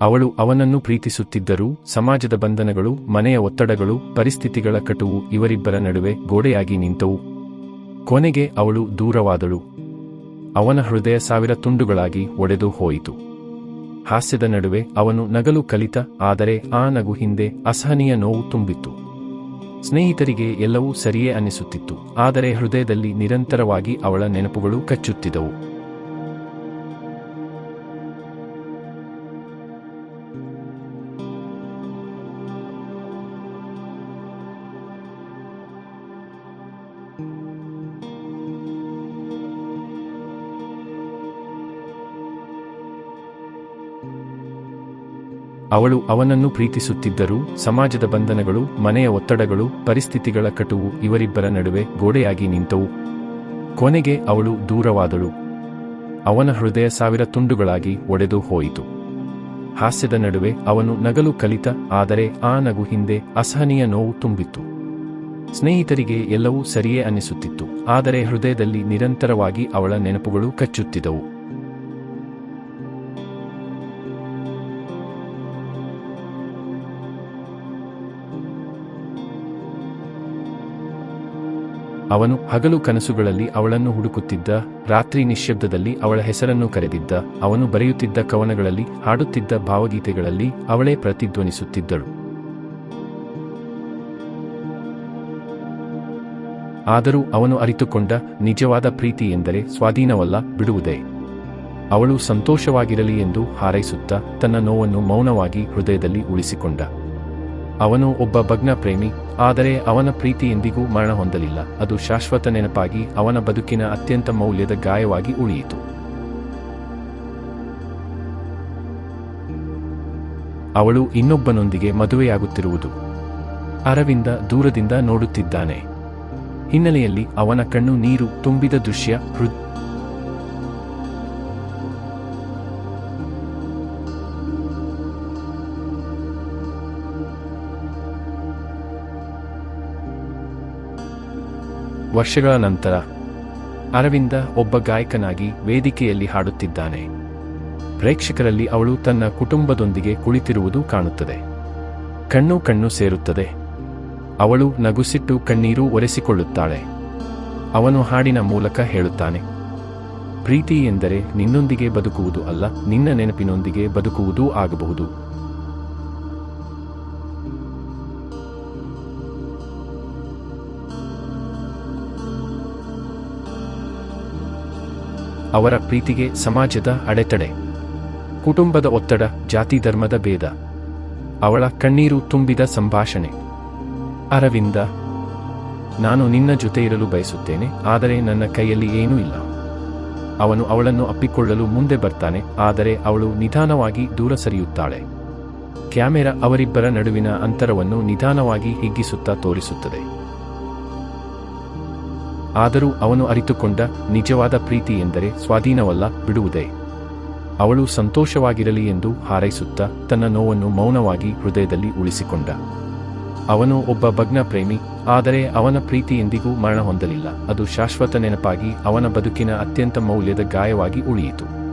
ಅವಳು ಅವನನ್ನು ಪ್ರೀತಿಸುತ್ತಿದ್ದರೂ ಸಮಾಜದ ಬಂಧನಗಳು, ಮನೆಯ ಒತ್ತಡಗಳು, ಪರಿಸ್ಥಿತಿಗಳ ಕಟುವು ಇವರಿಬ್ಬರ ನಡುವೆ ಗೋಡೆಯಾಗಿ ನಿಂತವು. ಕೊನೆಗೆ ಅವಳು ದೂರವಾದಳು. ಅವನ ಹೃದಯ ಸಾವಿರ ತುಂಡುಗಳಾಗಿ ಒಡೆದು ಹೋಯಿತು. ಹಾಸ್ಯದ ನಡುವೆ ಅವನು ನಗಲು ಕಲಿತ, ಆದರೆ ಆ ನಗು ಹಿಂದೆ ಅಸಹನೀಯ ನೋವು ತುಂಬಿತ್ತು. ಸ್ನೇಹಿತರಿಗೆ ಎಲ್ಲವೂ ಸರಿಯೇ ಅನ್ನಿಸುತ್ತಿತ್ತು, ಆದರೆ ಹೃದಯದಲ್ಲಿ ನಿರಂತರವಾಗಿ ಅವಳ ನೆನಪುಗಳು ಕಚ್ಚುತ್ತಿದ್ದವು. ಅವಳು ಅವನನ್ನು ಪ್ರೀತಿಸುತ್ತಿದ್ದರೂ ಸಮಾಜದ ಬಂಧನಗಳು, ಮನೆಯ ಒತ್ತಡಗಳು, ಪರಿಸ್ಥಿತಿಗಳ ಕಟುವು ಇವರಿಬ್ಬರ ನಡುವೆ ಗೋಡೆಯಾಗಿ ನಿಂತವು. ಕೊನೆಗೆ ಅವಳು ದೂರವಾದಳು. ಅವನ ಹೃದಯ ಸಾವಿರ ತುಂಡುಗಳಾಗಿ ಒಡೆದು ಹೋಯಿತು. ಹಾಸ್ಯದ ನಡುವೆ ಅವನು ನಗಲು ಕಲಿತ, ಆದರೆ ಆ ನಗು ಹಿಂದೆ ಅಸಹನೀಯ ನೋವು ತುಂಬಿತ್ತು. ಸ್ನೇಹಿತರಿಗೆ ಎಲ್ಲವೂ ಸರಿಯೇ ಅನ್ನಿಸುತ್ತಿತ್ತು, ಆದರೆ ಹೃದಯದಲ್ಲಿ ನಿರಂತರವಾಗಿ ಅವಳ ನೆನಪುಗಳು ಕಚ್ಚುತ್ತಿದ್ದವು. ಅವನು ಹಗಲು ಕನಸುಗಳಲ್ಲಿ ಅವಳನ್ನು ಹುಡುಕುತ್ತಿದ್ದ, ರಾತ್ರಿ ನಿಶ್ಶಬ್ದದಲ್ಲಿ ಅವಳ ಹೆಸರನ್ನು ಕರೆದಿದ್ದ, ಅವನು ಬರೆಯುತ್ತಿದ್ದ ಕವನಗಳಲ್ಲಿ ಹಾಡುತ್ತಿದ್ದ ಭಾವಗೀತೆಗಳಲ್ಲಿ ಅವಳೇ ಪ್ರತಿಧ್ವನಿಸುತ್ತಿದ್ದಳು. ಆದರೂ ಅವನು ಅರಿತುಕೊಂಡ ನಿಜವಾದ ಪ್ರೀತಿ ಎಂದರೆ ಸ್ವಾಧೀನವಲ್ಲ, ಬಿಡುವುದೇ. ಅವಳು ಸಂತೋಷವಾಗಿರಲಿ ಎಂದು ಹಾರೈಸುತ್ತಾ ತನ್ನ ನೋವನ್ನು ಮೌನವಾಗಿ ಹೃದಯದಲ್ಲಿ ಉಳಿಸಿಕೊಂಡ. ಅವನು ಒಬ್ಬ ಭಗ್ನ ಪ್ರೇಮಿ, ಆದರೆ ಅವನ ಪ್ರೀತಿ ಎಂದಿಗೂ ಮರಣ ಹೊಂದಲಿಲ್ಲ. ಅದು ಶಾಶ್ವತ ನೆನಪಾಗಿ ಅವನ ಬದುಕಿನ ಅತ್ಯಂತ ಮೌಲ್ಯದ ಗಾಯವಾಗಿ ಉಳಿಯಿತು. ಅವಳು ಇನ್ನೊಬ್ಬನೊಂದಿಗೆ ಮದುವೆಯಾಗುತ್ತಿರುವುದು ಅರವಿಂದ ದೂರದಿಂದ ನೋಡುತ್ತಿದ್ದಾನೆ. ಹಿನ್ನೆಲೆಯಲ್ಲಿ ಅವನ ಕಣ್ಣು ನೀರು ತುಂಬಿದ ದೃಶ್ಯ, ಹೃದ್ ವರ್ಷಗಳ ನಂತರ ಅರವಿಂದ ಒಬ್ಬ ಗಾಯಕನಾಗಿ ವೇದಿಕೆಯಲ್ಲಿ ಹಾಡುತ್ತಿದ್ದಾನೆ. ಪ್ರೇಕ್ಷಕರಲ್ಲಿ ಅವಳು ತನ್ನ ಕುಟುಂಬದೊಂದಿಗೆ ಕುಳಿತಿರುವುದು ಕಾಣುತ್ತದೆ. ಕಣ್ಣು ಕಣ್ಣು ಸೇರುತ್ತದೆ. ಅವಳು ನಗುಸಿಟ್ಟು ಕಣ್ಣೀರು ಒರೆಸಿಕೊಳ್ಳುತ್ತಾಳೆ. ಅವನು ಹಾಡಿನ ಮೂಲಕ ಹೇಳುತ್ತಾನೆ. ಪ್ರೀತಿ ಎಂದರೆ ನಿನ್ನೊಂದಿಗೆ ಬದುಕುವುದು ಅಲ್ಲ, ನಿನ್ನ ನೆನಪಿನೊಂದಿಗೆ ಬದುಕುವುದೂ ಆಗಬಹುದು. ಅವರ ಪ್ರೀತಿಗೆ ಸಮಾಜದ ಅಡೆತಡೆ. ಕುಟುಂಬದ ಒತ್ತಡ, ಜಾತಿ ಧರ್ಮದ ಭೇದ. ಅವಳ ಕಣ್ಣೀರು ತುಂಬಿದ ಸಂಭಾಷಣೆ. ಅರವಿಂದ, ನಾನು ನಿನ್ನ ಜೊತೆ ಇರಲು ಬಯಸುತ್ತೇನೆ, ಆದರೆ ನನ್ನ ಕೈಯಲ್ಲಿ ಏನೂ ಇಲ್ಲ. ಅವನು ಅವಳನ್ನು ಅಪ್ಪಿಕೊಳ್ಳಲು ಮುಂದೆ ಬರ್ತಾನೆ, ಆದರೆ ಅವಳು ನಿಧಾನವಾಗಿ ದೂರ ಸರಿಯುತ್ತಾಳೆ. ಕ್ಯಾಮೆರಾ ಅವರಿಬ್ಬರ ನಡುವಿನ ಅಂತರವನ್ನು ನಿಧಾನವಾಗಿ ಹಿಗ್ಗಿಸುತ್ತಾ ತೋರಿಸುತ್ತದೆ. ಆದರೂ ಅವನು ಅರಿತುಕೊಂಡ ನಿಜವಾದ ಪ್ರೀತಿ ಎಂದರೆ ಸ್ವಾಧೀನವಲ್ಲ, ಬಿಡುವುದೇ. ಅವಳು ಸಂತೋಷವಾಗಿರಲಿ ಎಂದು ಹಾರೈಸುತ್ತಾ ತನ್ನ ನೋವನ್ನು ಮೌನವಾಗಿ ಹೃದಯದಲ್ಲಿ ಉಳಿಸಿಕೊಂಡ. ಅವನು ಒಬ್ಬ ಭಗ್ನ ಪ್ರೇಮಿ, ಆದರೆ ಅವನ ಪ್ರೀತಿ ಎಂದಿಗೂ ಮರಣ ಹೊಂದಲಿಲ್ಲ ಅದು ಶಾಶ್ವತ ನೆನಪಾಗಿ ಅವನ ಬದುಕಿನ ಅತ್ಯಂತ ಮೌಲ್ಯದ ಗಾಯವಾಗಿ ಉಳಿಯಿತು.